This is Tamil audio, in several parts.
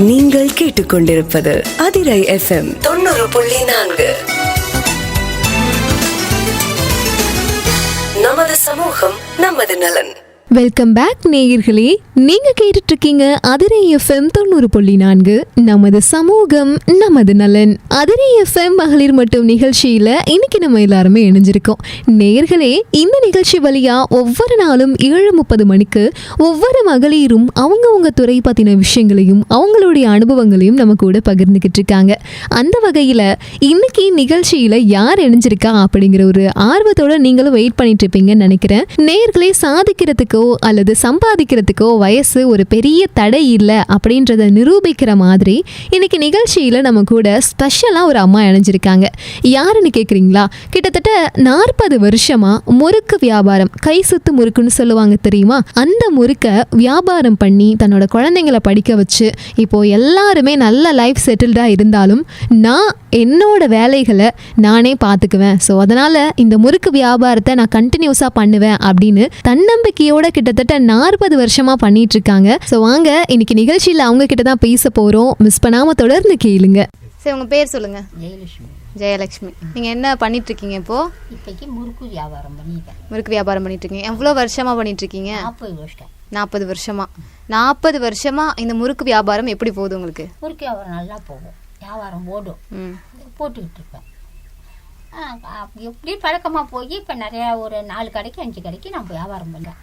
நீங்கள் கேட்டுக்கொண்டிருப்பது அதிரை எஃப்எம் தொண்ணூறு புள்ளி நான்கு. நமது சமூகம் நமது நலன். வெல்கம் பேக் நேயர்களே. நீங்கள் கேட்டுட்ருக்கீங்க அதிரை எஃப்எம் தொண்ணூறு புள்ளி நான்கு. நமது சமூகம் நமது நலன். அதிரை எஃப்எம் மகளிர் மட்டும் நிகழ்ச்சியில் இன்னைக்கு நம்ம எல்லாருமே இணைஞ்சிருக்கோம். நேயர்களே இந்த நிகழ்ச்சி வழியாக ஒவ்வொரு நாளும் ஏழு முப்பது மணிக்கு ஒவ்வொரு மகளிரும் அவங்கவுங்க துறை பற்றின விஷயங்களையும் அவங்களுடைய அனுபவங்களையும் நம்ம கூட பகிர்ந்துக்கிட்டு இருக்காங்க அந்த வகையில் இன்னைக்கு நிகழ்ச்சியில் யார் இணைஞ்சிருக்கா அப்படிங்கிற ஒரு ஆர்வத்தோட நீங்களும் வெயிட் பண்ணிட்டு இருப்பீங்கன்னு நினைக்கிறேன். நேர்களே சாதிக்கிறதுக்கு அல்லது சம்பாதிக்கிறதுக்கோ வயசு ஒரு பெரிய தடை இல்லை அப்படின்றத நிரூபிக்கிற மாதிரி இன்னைக்கு நிகழ்ச்சியில் நம்ம கூட ஸ்பெஷலாக ஒரு அம்மா இணைஞ்சிருக்காங்க. யாருன்னு கேட்குறீங்களா கிட்டத்தட்ட நாற்பது வருஷமாக முறுக்கு வியாபாரம் கை சுத்து முறுக்குன்னு சொல்லுவாங்க தெரியுமா? அந்த முறுக்கை வியாபாரம் பண்ணி தன்னோட குழந்தைங்களை படிக்க வச்சு இப்போ எல்லாருமே நல்ல லைஃப் செட்டில்டாக இருந்தாலும் நான் என்னோட வேலைகளை நானே பார்த்துக்குவேன் ஸோ அதனால் இந்த முறுக்கு வியாபாரத்தை நான் கண்டினியூஸாக பண்ணுவேன் அப்படின்னு தன்னம்பிக்கையோட கிட்டத்தட்ட நாற்பது வருஷமா பண்ணிட்டு இருக்காங்க ஸோ வாங்க இன்னைக்கு நிகழ்ச்சியில் அவங்க கிட்ட தான் பேச போறோம். மிஸ் பண்ணாம தொடர்ந்து கேளுங்க. சரி உங்க பேர் சொல்லுங்க. ஜெயலட்சுமி. ஜெயலட்சுமி. நீங்க என்ன பண்ணிட்டு இருக்கீங்க இப்போ? இப்போக்கி முறுக்கு வியாபாரம் பண்ணிட்டேன். முறுக்கு வியாபாரம் பண்ணிட்டு இருக்கீங்க எவ்வளோ வருஷமா பண்ணிட்டு இருக்கீங்க நாற்பது வருஷம். நாற்பது வருஷமா. நாற்பது வருஷமா இந்த முறுக்கு வியாபாரம் எப்படி போகுது உங்களுக்கு? முறுக்கு வியாபாரம் நல்லா போகும். வியாபாரம் ஓடும். ம். போட்டுக்கிட்டு இருப்பேன் எப்படி பழக்கமாக போய் இப்போ நிறையா ஒரு நாலு கடைக்கு அஞ்சு கடைக்கு நான் வியாபாரம் பண்ணேன்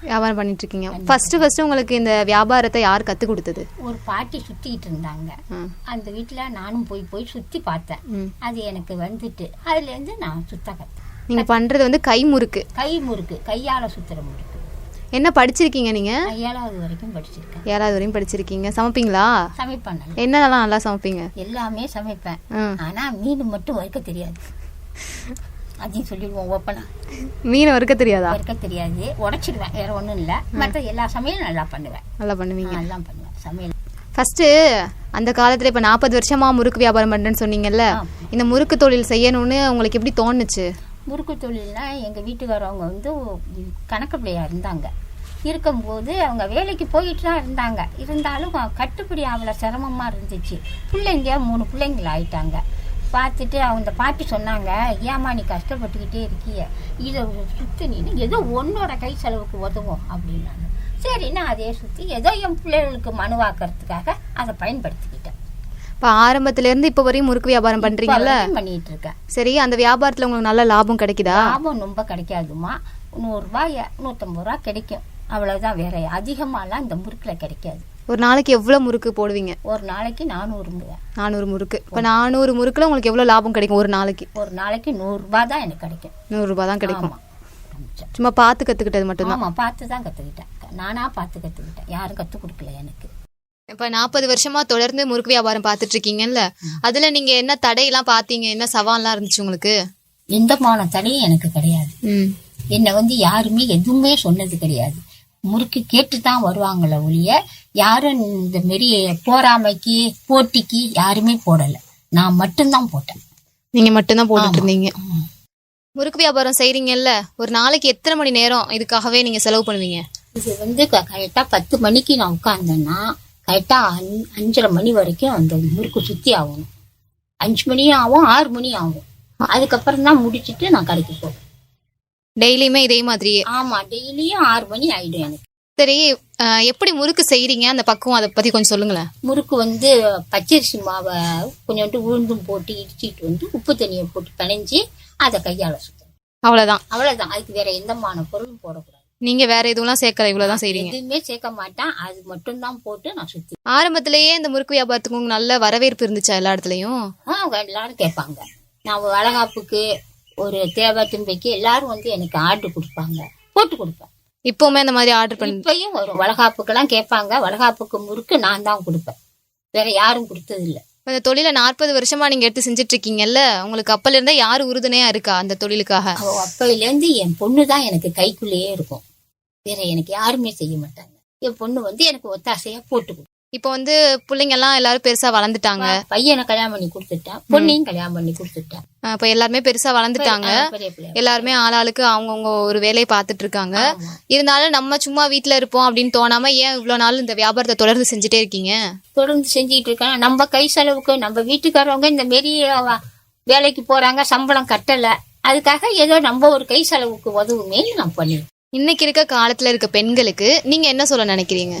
வியாபாரம் பண்ணிட்டு இருக்கீங்க ஃபர்ஸ்ட் ஃபர்ஸ்ட் உங்களுக்கு இந்த வியாபாரத்தை யார் கத்து கொடுத்தது? ஒரு பாட்டி சுற்றிக்கிட்டு இருந்தாங்க. அந்த வீட்டில் நானும் போய் போய் சுற்றி பார்த்தேன். அது எனக்கு வந்துட்டு அதுலேருந்து நான் சுத்த கற்றேன் நீங்க பண்றது வந்து கை முறுக்கு. கை முறுக்கு கையால் சுற்றுற முறுக்கு. என்ன படிச்சிருக்கீங்க நீங்க? ஏழாவது வரைக்கும் படிச்சிருக்கேன். ஏழாவது வரையும் படிச்சிருக்கீங்க. சமைப்பீங்களா? சமைப்பேன் நல்லா. என்னென்னலாம் நல்லா சமைப்பீங்க? எல்லாமே சமைப்பேன். ம். ஆனால் மீன் மட்டும் வறுக்க தெரியாது. அதையும் சொல்லிடுவோம் ஓப்பனா மீன் வறுக்க தெரியாதா? வறுக்க தெரியாது. உடைச்சிடுவேன் வேற ஒன்றும் இல்லை. மற்ற எல்லா சமையலும் நல்லா பண்ணுவேன். நல்லா பண்ணுவீங்க. நல்லா பண்ணுவேன். சமையல். ஃபர்ஸ்ட் அந்த காலத்துல இப்ப நாற்பது வருஷமா முறுக்கு வியாபாரம் பண்றேன்னு சொன்னீங்கல்ல. இந்த முறுக்கு தொழில் செய்யணும்னு உங்களுக்கு எப்படி தோணுச்சு? முறுக்கு தொழில்னா எங்கள் வீட்டுக்காரவங்க வந்து கணக்கு பிள்ளையா இருந்தாங்க. இருக்கும்போது அவங்க வேலைக்கு போயிட்டு தான் இருந்தாங்க. இருந்தாலும் கட்டுப்படி அவ்வளோ சிரமமாக இருந்துச்சு. பிள்ளைங்க மூணு பிள்ளைங்கள ஆயிட்டாங்க. பார்த்துட்டு அவங்க பாட்டி சொன்னாங்க ஏம்மா நீ கஷ்டப்பட்டுக்கிட்டே இருக்கிய. இதை சுற்றி நீ ஏதோ உன்னோட கை செலவுக்கு உதவும் அப்படின்னாங்க. சரி நான் அதே சுற்றி ஏதோ என் பிள்ளைகளுக்கு மனுவாக்குறதுக்காக அதை பயன்படுத்திக்கிட்டேன். இப்ப ஆரம்பத்துல இருந்து இப்ப வரையும் முறுக்கு வியாபாரம் வரைக்கும் பண்ணிட்டு இருக்கேன். சரி அந்த வியாபாரத்துல உங்களுக்கு நல்ல லாபம் கிடைக்குதா? லாபம் ரொம்ப கிடைக்காதுமா நூறுரூபாய் நூற்றம்பது ரூபா கிடைக்கும். அவ்வளவுதான் வேற அதிகமாலாம் இந்த முறுக்கில் கிடைக்காது. ஒரு நாளைக்கு எவ்வளவு முறுக்கு போடுவீங்க? ஒரு நாளைக்கு நானூறு நானூறு முறுக்கு. இப்ப நானூறு முறுக்குல உங்களுக்கு எவ்வளவு லாபம் கிடைக்கும் ஒரு நாளைக்கு? ஒரு நாளைக்கு நூறுரூபா தான் எனக்கு கிடைக்கும். நூறு ரூபாய் தான் கிடைக்கும். சும்மா பார்த்து கத்துக்கிட்டது மட்டும்தான்? ஆமா பார்த்து தான் கற்றுக்கிட்டேன் நானா பார்த்து கற்றுக்கிட்டேன் யாரும் கற்றுக் கொடுக்கல எனக்கு. இப்ப நாற்பது வருஷமா தொடர்ந்து முறுக்கு வியாபாரம் பார்த்துட்டு இருக்கீங்கல்ல அதுல நீங்க என்ன தடையெல்லாம் பாத்தீங்க என்ன சவால்லாம் இருந்துச்சு உங்களுக்கு? எந்தமான தடையும் எனக்கு கிடையாது. என்னை வந்து யாருமே எதுவுமே சொன்னது கிடையாது. முறுக்கு கேட்டு தான் வருவாங்களே ஒழிய யாரும் இந்த மாரி போராமைக்கு போட்டிக்கு யாருமே போடலை. நான் மட்டும்தான் போட்டேன். நீங்க மட்டும்தான் போட்டுட்டு. இருந்தீங்க. முறுக்கு வியாபாரம் செய்றீங்கல்ல ஒரு நாளைக்கு எத்தனை மணி நேரம் இதுக்காகவே நீங்க செலவு பண்ணுவீங்க? இது வந்து கரெக்டா பத்து மணிக்கு நான் உட்கார்ந்தேன்னா கரெக்டா அஞ்சரை மணி வரைக்கும் அந்த முறுக்கு சுத்தி ஆகணும். அஞ்சு மணியும் ஆகும் ஆறு மணி ஆகும். அதுக்கப்புறம் தான் முடிச்சிட்டு நான் கடைக்கு போவேன். டெய்லியுமே இதே மாதிரியே? ஆமா டெய்லியும் ஆறு மணி ஆயிடும் எனக்கு. சரி எப்படி முறுக்கு செய்றீங்க? அந்த பக்குவம் அதை பத்தி கொஞ்சம் சொல்லுங்களேன். முறுக்கு வந்து பச்சரிசி மாவை கொஞ்சோண்டு உளுந்தும் போட்டு இடிச்சிட்டு வந்து உப்பு தண்ணியை போட்டு பிணைஞ்சு அதை கையால சுத்தணும். அவ்வளவுதான். அவ்வளவுதான். அதுக்கு வேற எந்தமான பொருளும் போடக்கூடாது. நீங்க வேற எதுவும்லாம் சேர்க்கல இவ்வளவுதான் செய்றீங்க. எதுவுமே சேர்க்க மாட்டேன். அது மட்டும்தான் போட்டு நான் சுத்தி ஆரம்பத்திலேயே இந்த முறுக்கு வியாபாரத்துக்கு உங்களுக்கு நல்ல வரவேற்பு இருந்துச்சா எல்லா இடத்துலயும்? எல்லாரும் கேட்பாங்க. நான் வளகாப்புக்கு ஒரு தேவை தும்பைக்கு எல்லாரும் வந்து எனக்கு ஆர்டர் கொடுப்பாங்க. போட்டு கொடுப்பேன். இப்பவுமே அந்த மாதிரி ஆர்டர் பண்ணி இப்பயும் வரும் வளகாப்புக்கெல்லாம் கேட்பாங்க. வளகாப்புக்கு முறுக்கு நான் தான் கொடுப்பேன். வேற யாரும் கொடுத்தது இல்ல இந்த தொழில நாற்பது வருஷமா நீங்க எடுத்து செஞ்சுட்டு இருக்கீங்கல்ல உங்களுக்கு அப்பல இருந்தே யாரு உறுதுணையா இருக்கா அந்த தொழிலுக்காக? அவ அப்பையிலேருந்து என் பொண்ணு தான் எனக்கு கைக்குள்ளேயே இருக்கும். வேற எனக்கு யாருமே செய்ய மாட்டாங்க. என் பொண்ணு வந்து எனக்கு ஒத்தாசையா போட்டு இப்போ வந்து பிள்ளைங்க எல்லாம் எல்லாரும் பெருசா வளர்ந்துட்டாங்க. பையனை கல்யாணம் பண்ணி கொடுத்துட்டேன் பொண்ணையும் கல்யாணம் பண்ணி கொடுத்துட்டேன் இப்போ எல்லாருமே பெருசா வளர்ந்துட்டாங்க. எல்லாருமே ஆளாளுக்கு அவங்கவுங்க ஒரு வேலையை பார்த்துட்டு இருக்காங்க. இருந்தாலும் நம்ம சும்மா வீட்ல இருப்போம் அப்படின்னு தோணாம ஏன் இவ்வளவு நாள் இந்த வியாபாரத்தை தொடர்ந்து செஞ்சுட்டே இருக்கீங்க? தொடர்ந்து செஞ்சுட்டு இருக்கேன் நம்ம கை செலவுக்கு நம்ம வீட்டுக்காரவங்க இந்த மாரி வேலைக்கு போறாங்க சம்பளம் கட்டல. அதுக்காக ஏதோ நம்ம ஒரு கை செலவுக்கு உதவுமே நான் பண்ணிருக்கேன். இன்னைக்கு இருக்க காலத்துல இருக்க பெண்களுக்கு நீங்க என்ன சொல்ல நினைக்கிறீங்க?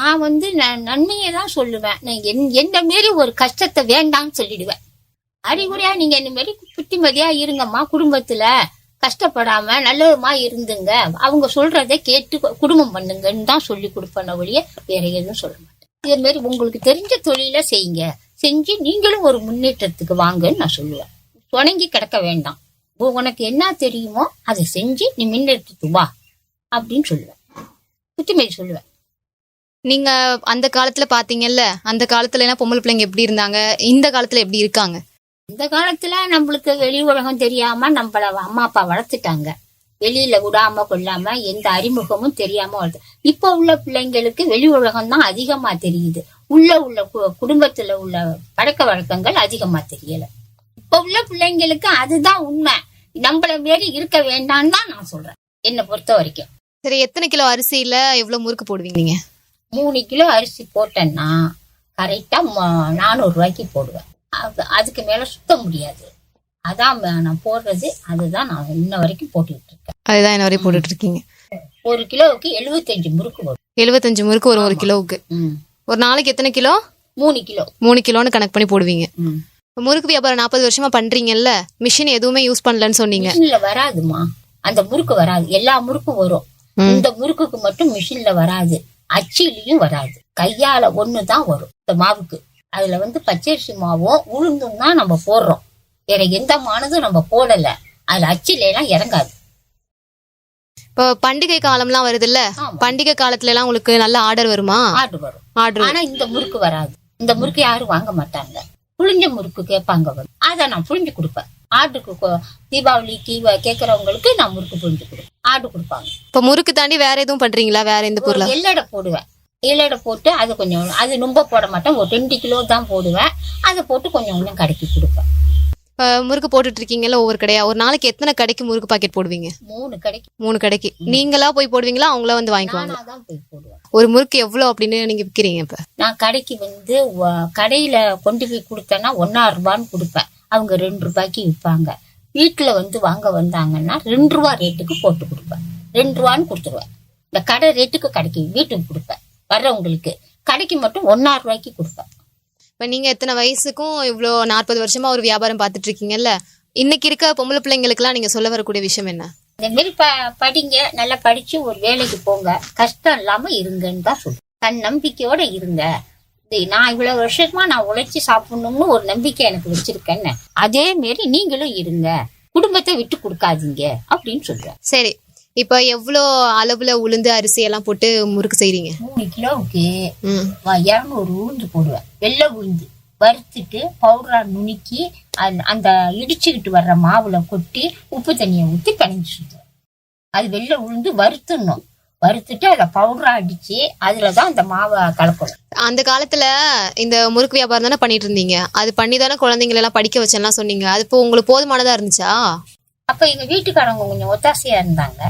நான் வந்து நான் நன்மையை தான் சொல்லுவேன். நான் என்- எந்த மாரி ஒரு கஷ்டத்தை வேண்டாம்னு சொல்லிடுவேன். அறிகுறியா நீங்க என்ன மாரி புத்திமதியா இருங்கம்மா குடும்பத்துல. கஷ்டப்படாம நல்லதுமா இருந்துங்க. அவங்க சொல்றதை கேட்டு குடும்பம் பண்ணுங்கன்னு தான் சொல்லி கொடுப்பேன் ஒழிய வேற எதுவும் சொல்ல மாட்டேன். இதே மாதிரி உங்களுக்கு தெரிஞ்ச தொழிலை செய்யுங்க. செஞ்சு நீங்களும் ஒரு முன்னேற்றத்துக்கு வாங்கன்னு நான் சொல்லுவேன். தொடங்கி கிடக்க வேண்டாம். உனக்கு என்ன தெரியுமோ அதை செஞ்சு நீ முன்னேற்றத்துக்கு வா அப்படின்னு சொல்லுவேன். புத்திமதி சொல்லுவேன். நீங்க அந்த காலத்துல பாத்தீங்கல்ல அந்த காலத்துல எல்லாம் பொம்பளை பிள்ளைங்க எப்படி இருந்தாங்க? இந்த காலத்துல எப்படி இருக்காங்க? இந்த காலத்துல நம்மளுக்கு வெளி உலகம் தெரியாம நம்மள அம்மா அப்பா வளர்த்துட்டாங்க. வெளியில விடாம கொள்ளாம எந்த அறிமுகமும் தெரியாம வளர்த்து இப்ப உள்ள பிள்ளைங்களுக்கு வெளி உலகம் தான் அதிகமா தெரியுது. உள்ள உள்ள குடும்பத்துல உள்ள பழக்க வழக்கங்கள் அதிகமா தெரியல. இப்ப உள்ள பிள்ளைங்களுக்கு அதுதான் உண்மை. நம்மள மாரி இருக்க வேண்டாம்னு தான் நான் சொல்றேன். என்னை பொறுத்த வரைக்கும். சரி எத்தனை கிலோ அரிசியில எவ்வளவு முறுக்கு போடுவீங்க நீங்க? மூணு கிலோ அரிசி போட்டேன்னா கரெக்டா நானூறு ரூபாய்க்கு போடுவேன். அது- அதுக்கு மேல சுத்த முடியாது. அதான் நான் போடுறது. அதுதான் நான் இன்ன வரைக்கும் போட்டுக்கிட்டு இருக்கேன் அதுதான் என்ன வரை போட்டுட்டு இருக்கீங்க ஒரு கிலோவுக்கு எழுபத்தஞ்சு முறுக்கு வரும். எழுபத்தஞ்சு முறுக்கு ஒரு ஒரு கிலோவுக்கு. ஒரு நாளைக்கு எத்தனை கிலோ? மூணு கிலோ. மூணு கிலோன்னு கணக்கு பண்ணி போடுவீங்க. முறுக்கு வியாபாரம் நாற்பது வருஷமா பண்றீங்கல்ல மிஷின் எதுவுமே யூஸ் பண்ணலன்னு சொன்னீங்க. மிஷின்ல வராதுமா அந்த முறுக்கு வராது. எல்லா முறுக்கும் வரும். இந்த முறுக்குக்கு மட்டும் மிஷின்ல வராது. அச்சிலையும் வராது. கையால ஒண்ணுதான் வரும் இந்த மாவுக்கு. அதுல வந்து பச்சரிசி மாவும் உளுந்தும் தான் நம்ம போடுறோம். வேற எந்த மானதும் நம்ம போடல. அதுல அச்சில எல்லாம் இறங்காது. இப்போ பண்டிகை காலம்லாம் வருதுல்ல. பண்டிகை காலத்துல எல்லாம் உங்களுக்கு நல்ல ஆர்டர் வருமா? ஆடு வரும். ஆர்டர் ஆனா இந்த முறுக்கு வராது. இந்த முறுக்கு யாரும் வாங்க மாட்டாங்க. புளிஞ்ச முறுக்கு கேட்பாங்க அதை நான் புளிஞ்சு கொடுப்பேன். ஆட்டுக்கு தீபாவளிக்கு கேட்கறவங்களுக்கு நான் முறுக்கு புளிஞ்சு கொடுப்பேன். ஆடு கொடுப்பாங்க. இப்ப முறுக்கு தாண்டி வேற எதுவும் பண்றீங்களா? வேற எந்த பொருளா? எல்லடை போடுவேன். எல்லடை போட்டு அது கொஞ்சம் அது ரொம்ப போட மாட்டேன். ஒரு ரெண்டு கிலோ தான் போடுவேன். அதை போட்டு கொஞ்சம் கொஞ்சம் கடைக்கு கொடுப்பேன். இப்ப முறுக்கு போட்டுட்டு இருக்கீங்கல்ல ஒவ்வொரு கடையா? ஒரு நாளைக்கு எத்தனை கடைக்கு முறுக்கு பாக்கெட் போடுவீங்க? மூணு கடைக்கு. மூணு கடைக்கு. நீங்களா போய் போடுவீங்களா? அவங்களா வந்து வாங்கிக்குவாங்க? ஒரு முறுக்கு எவ்வளவு அப்படின்னு நீங்க விக்கிறீங்க இப்ப? நான் கடைக்கு வந்து கடையில கொண்டு போய் கொடுத்தேன்னா ஒன்னா ரூபான்னு கொடுப்பேன். அவங்க ரெண்டு ரூபாய்க்கு விற்பாங்க வீட்டுல வந்து வாங்க வந்தாங்கன்னா ரெண்டு ரூபா ரேட்டுக்கு போட்டு கொடுப்பேன். ரெண்டு ரூபான்னு கொடுத்துருவேன். இந்த கடை ரேட்டுக்கு கடைக்கு வீட்டுக்கு கொடுப்பேன். வர்றவங்களுக்கு கடைக்கு மட்டும் ஒன்னா ரூபாய்க்கு கொடுப்பேன். இப்ப நீங்க எத்தனை வயசுக்கும் இவ்ளோ நாற்பது வருஷமா ஒரு வியாபாரம் பார்த்துட்டு இருக்கீங்கல்ல? இன்னைக்கு இருக்க பொம்பளை பிள்ளைங்களுக்குலாம் நீங்க சொல்ல வரக்கூடிய விஷயம் என்ன? இந்த மாரி ப படிங்க. நல்லா படிச்சு ஒரு வேலைக்கு போங்க. கஷ்டம் இல்லாம இருங்கன்னு தான் சொல்றேன். தன் நம்பிக்கையோட இருங்க. நான் இவ்வளவு வருஷமா நான் உழைச்சி சாப்பிடணும்னு ஒரு நம்பிக்கை எனக்கு வச்சிருக்கேன்னு. அதே மாரி நீங்களும் இருங்க. குடும்பத்தை விட்டு கொடுக்காதீங்க அப்படின்னு சொல்றேன். சரி இப்ப எவ்வளோ அளவுல உளுந்து அரிசி எல்லாம் போட்டு முறுக்கு செய்றீங்க? மூணு கிலோவுக்கு ம். இரநூறு உளுந்து போடுவேன். வெள்ளை உளுந்து வறுத்துட்டு பவுடரா நுணுக்கி அந்த- அந்த இடிச்சுக்கிட்டு வர்ற மாவுல கொட்டி உப்பு தண்ணியை ஊற்றி கணிஞ்சு சுற்றுவேன் அது வெள்ளை உளுந்து வறுத்துடணும். வறுத்துட்டு அதை பவுடரா அடிச்சு அதுல தான் அந்த மாவை கலக்கணும். அந்த காலத்துல இந்த முறுக்கு வியாபாரம் தானே பண்ணிட்டு இருந்தீங்க? அது பண்ணி தானே குழந்தைங்களை எல்லாம் படிக்க வச்சேன்லாம் சொன்னீங்க. அது இப்போ உங்களுக்கு போதுமானதா இருந்துச்சா? அப்ப எங்க வீட்டுக்காரவங்க கொஞ்சம் ஒத்தாசையா இருந்தாங்க.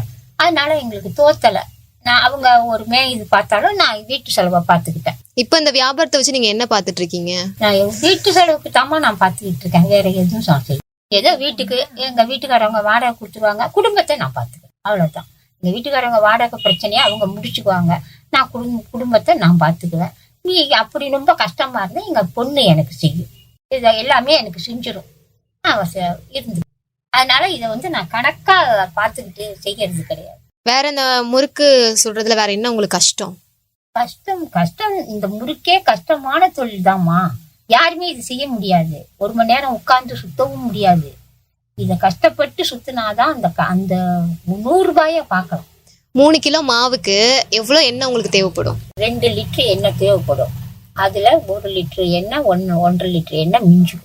அதனால எங்களுக்கு தோத்தல. நான் அவங்க ஒரு மே இது பார்த்தாலும் நான் வீட்டு செலவை பார்த்துக்கிட்டேன். இப்போ இந்த வியாபாரத்தை வச்சு நீங்க என்ன பார்த்துட்டு இருக்கீங்க? நான் என் வீட்டு செலவுக்கு தாம்மா நான் பார்த்துக்கிட்டு இருக்கேன். வேற எதுவும் செய்ய ஏதோ வீட்டுக்கு எங்க வீட்டுக்காரவங்க வாடகை கொடுத்துருவாங்க. குடும்பத்தை நான் பார்த்துக்கிறேன். அவ்வளவுதான். எங்க வீட்டுக்காரவங்க வாடகை பிரச்சனையை அவங்க முடிச்சுக்குவாங்க. நான் குடும்ப குடும்பத்தை நான் பார்த்துக்குவேன் நீ அப்படி ரொம்ப கஷ்டமா இருந்தா எங்க பொண்ணு எனக்கு செய்யும். இதை எல்லாமே எனக்கு செஞ்சிடும் நான் இருந்து. அதனால இதை வந்து நான் கணக்கா பார்த்துக்கிட்டு செய்யறது கிடையாது. வேற இந்த முறுக்கு சொல்றதுல வேற என்ன உங்களுக்கு கஷ்டம்? கஷ்டம் கஷ்டம் இந்த முறுக்கே கஷ்டமான தொழில் தாம்மா யாருமே இது செய்ய முடியாது. ஒரு மணி நேரம் உட்கார்ந்து சுத்தவும் முடியாது. இத கஷ்டப்பட்டு சுத்தினாதான் அந்த அந்த நூறு ரூபாய பார்க்கலாம் மூணு கிலோ மாவுக்கு எவ்வளோ எண்ணெய் உங்களுக்கு தேவைப்படும்? ரெண்டு லிட்டர் எண்ணெய் தேவைப்படும். அதுல ஒரு லிட்டர் எண்ணெய் ஒன்னு ஒன்றரை லிட்டர் எண்ணெய் மிஞ்சும்.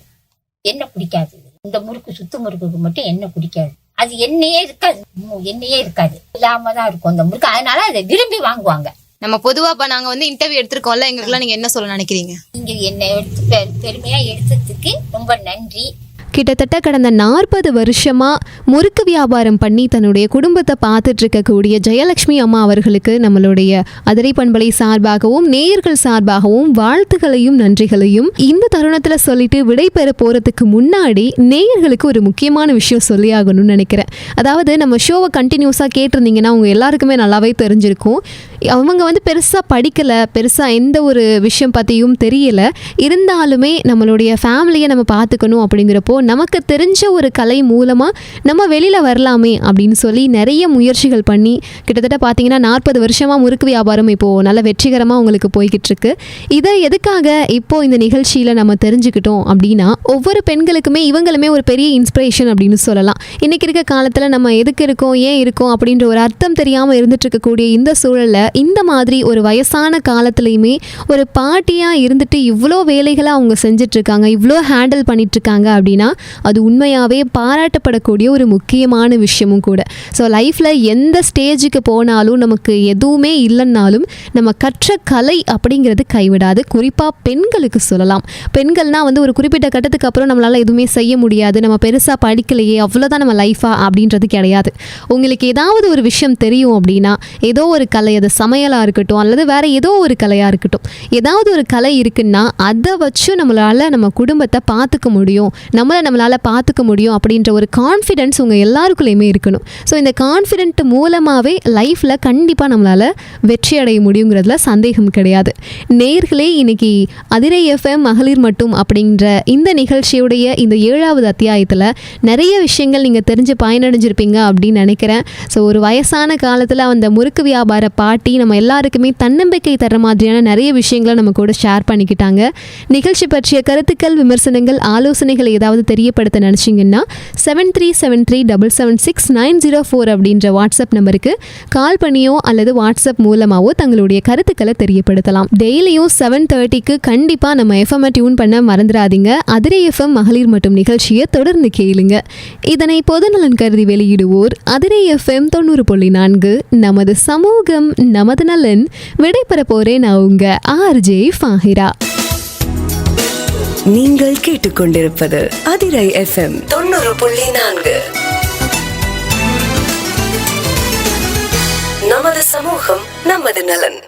எண்ணெய் பிடிக்காது இந்த முறுக்கு சுத்து முறுக்குக்கு மட்டும் எண்ணெய் பிடிக்காது அது எண்ணெயே இருக்காது. எண்ணெயே இருக்காது. இல்லாம தான் இருக்கும் அந்த முறுக்கு. அதனால அதை விரும்பி வாங்குவாங்க. நம்ம பொதுவா இப்ப நாங்க வந்து இன்டர்வியூ எடுத்திருக்கோம்ல எங்களுக்குலாம் நீங்க என்ன சொல்ல நினைக்கிறீங்க? நீங்க என்னை எடுத்து பெ- பெருமையா எடுத்ததுக்கு ரொம்ப நன்றி. கிட்டத்தட்ட கடந்த நாற்பது வருஷமா முறுக்கு வியாபாரம் பண்ணி தன்னுடைய குடும்பத்தை பார்த்துட்டு இருக்கக்கூடிய ஜெயலட்சுமி அம்மா அவர்களுக்கு நம்மளுடைய அதிரை பண்பலை சார்பாகவும் நேயர்கள் சார்பாகவும் வாழ்த்துகளையும் நன்றிகளையும் இந்த தருணத்துல சொல்லிட்டு விடை பெற போறதுக்கு முன்னாடி நேயர்களுக்கு ஒரு முக்கியமான விஷயம் சொல்லி ஆகணும்னு நினைக்கிறேன். அதாவது நம்ம ஷோவை கண்டினியூஸாக கேட்டிருந்தீங்கன்னா அவங்க எல்லாருக்குமே நல்லாவே தெரிஞ்சிருக்கும். அவங்க வந்து பெருசாக படிக்கலை பெருசாக எந்த ஒரு விஷயம் பற்றியும் தெரியல. இருந்தாலுமே நம்மளுடைய ஃபேமிலியை நம்ம பார்த்துக்கணும் அப்படிங்கிறப்போ நமக்கு தெரிஞ்ச ஒரு கலை மூலமாக நம்ம வெளியில் வரலாமே அப்படின்னு சொல்லி நிறைய முயற்சிகள் பண்ணி கிட்டத்தட்ட பார்த்தீங்கன்னா நாற்பது வருஷமாக முறுக்கு வியாபாரம் இப்போது நல்ல வெற்றிகரமாக உங்களுக்கு போய்கிட்டு இருக்கு இதை எதுக்காக இப்போது இந்த நிகழ்ச்சியில் நம்ம தெரிஞ்சுக்கிட்டோம் அப்படின்னா ஒவ்வொரு பெண்களுக்குமே இவங்களுமே ஒரு பெரிய இன்ஸ்பிரேஷன் அப்படின்னு சொல்லலாம். இன்றைக்கி இருக்க காலத்தில் நம்ம எதுக்கு இருக்கோம் ஏன் இருக்கோம் அப்படின்ற ஒரு அர்த்தம் தெரியாமல் இருந்துட்டு இருக்கக்கூடிய இந்த சூழலில் இந்த மாதிரி ஒரு வயசான காலத்துலையுமே ஒரு பாட்டியாக இருந்துட்டு இவ்வளோ வேலைகளை அவங்க செஞ்சிட்ருக்காங்க இவ்வளோ ஹேண்டில் பண்ணிட்டுருக்காங்க அப்படின்னா அது உண்மையாகவே பாராட்டப்படக்கூடிய ஒரு முக்கியமான விஷயமும் கூட. ஸோ லைஃப்பில் எந்த ஸ்டேஜுக்கு போனாலும் நமக்கு எதுவுமே இல்லைன்னாலும் நம்ம கற்ற கலை அப்படிங்கிறது கைவிடாது. குறிப்பாக பெண்களுக்கு சொல்லலாம். பெண்கள்னால் வந்து ஒரு குறிப்பிட்ட கட்டத்துக்கு அப்புறம் நம்மளால் எதுவுமே செய்ய முடியாது. நம்ம பெருசாக படிக்கலையே அவ்வளோதான் நம்ம லைஃபா அப்படின்றது கிடையாது. உங்களுக்கு ஏதாவது ஒரு விஷயம் தெரியும் அப்படின்னா ஏதோ ஒரு கலை அதை சமையலாக இருக்கட்டும் அல்லது வேறு ஏதோ ஒரு கலையாக இருக்கட்டும் ஏதாவது ஒரு கலை இருக்குன்னா அதை வச்சு நம்மளால் நம்ம குடும்பத்தை பார்த்துக்க முடியும். நம்மளை நம்மளால் பார்த்துக்க முடியும் அப்படின்ற ஒரு கான்ஃபிடென்ஸ் உங்கள் எல்லாருக்குள்ளேயுமே இருக்கணும். ஸோ இந்த கான்ஃபிடென்ட் மூலமாகவே லைஃப்பில் கண்டிப்பாக நம்மளால் வெற்றி அடைய முடியுங்கிறதுல சந்தேகம் கிடையாது. நேர்களே இன்னைக்கு அதிரை எஃப்எம் மகளிர் மட்டும் அப்படின்ற இந்த நிகழ்ச்சியுடைய இந்த ஏழாவது அத்தியாயத்தில் நிறைய விஷயங்கள் நீங்கள் தெரிஞ்சு பயனடைஞ்சிருப்பீங்க அப்படின்னு நினைக்கிறேன். ஸோ ஒரு வயசான காலத்தில் அந்த முறுக்கு வியாபார பாட்டு நம்ம எல்லாருக்குமே தன்னம்பிக்கை தர மாதிரியான நிறைய விஷயங்களை நம்ம கூட ஷேர் பண்ணிக்கிட்டாங்க. நிகழ்ச்சி பற்றிய கருத்துக்கள் விமர்சனங்கள் ஆலோசனைகள் ஏதாவது தெரியப்படுத்த நினச்சிங்கன்னா seven three seven three double seven six nine zero four அப்படின்ற வாட்ஸ்அப் நம்பருக்கு கால் பண்ணியோ அல்லது வாட்ஸ்அப் மூலமாவோ தங்களுடைய கருத்துக்களை தெரியப்படுத்தலாம். டெய்லியும் செவன் தேர்ட்டிக்கு கண்டிப்பாக நம்ம எஃப்எம்ஐ டியூன் பண்ண மறந்துடாதீங்க. அதிரை எஃப்எம் மகளிர் மற்றும் நிகழ்ச்சியை தொடர்ந்து கேளுங்க. இதனை பொதுநலன் கருதி வெளியிடுவோர் அதிரை எஃப்எம் தொண்ணூறு புள்ளி நான்கு நமது சமூகம் நமது நலன் விடைபெற போறேன் நான் உங்க ஆர்ஜே ஃபாஹிரா. நீங்கள் கேட்டுக்கொண்டிருப்பது அதிரை எஃப்எம் தொண்ணூறு புள்ளி நான்கு. நமது சமூகம் நமது நலன்.